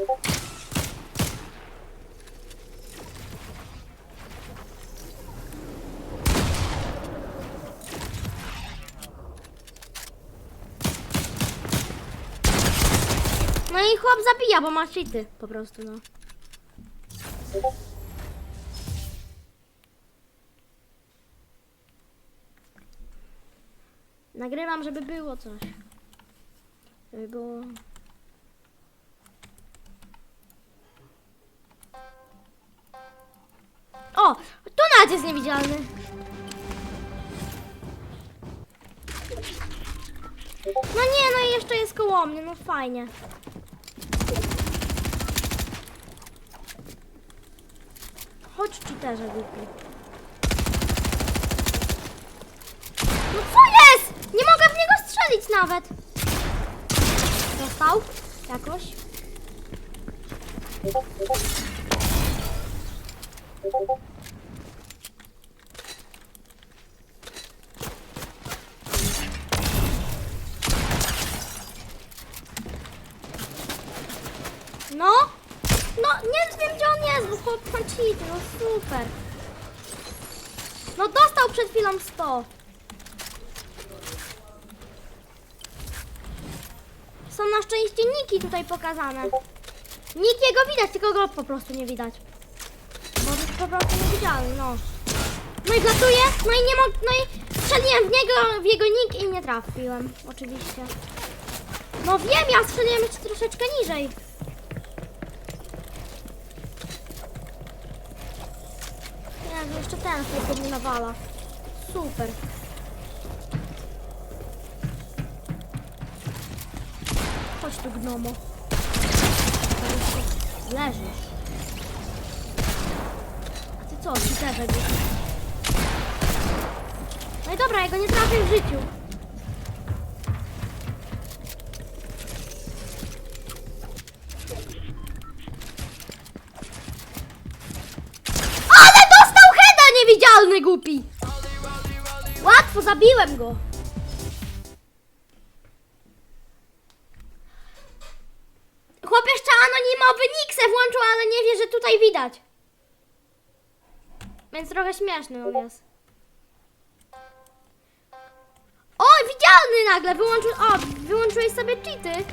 No i chłop zabija, bo ma cheaty po prostu, no. Nagrywam, żeby było coś. Żeby było... Nawet jest niewidzialny. No nie, no i jeszcze jest koło mnie, no fajnie. Chodź cheaterze głupi. No co jest? Nie mogę w niego strzelić nawet. Dostał? Jakoś? No? No, nie wiem gdzie on jest, bo chłop cheat, no super. No dostał przed chwilą 100. Są na szczęście niki tutaj pokazane. Nick jego widać, tylko go po prostu nie widać. Bo po prostu niewidzialny, no. No i gratuluję, no i nie mogę, no i strzeliłem w niego, w jego nick i nie trafiłem, oczywiście. No wiem, ja strzeliłem jeszcze troszeczkę niżej. Jezu, jeszcze ten chłop mnie nawala. Super. Chodź tu, gnomo. Leżysz. A ty co, ty też. No i dobra, ja go nie trafię w życiu. Ale dostał heada niewidzialny głupi! Łatwo, zabiłem go. Chłop jeszcze anonimowy se włączył, ale nie wie, że tutaj widać. Więc trochę śmieszny on jest. O, widzialny nagle, wyłączył, o, wyłączyłeś sobie cheaty.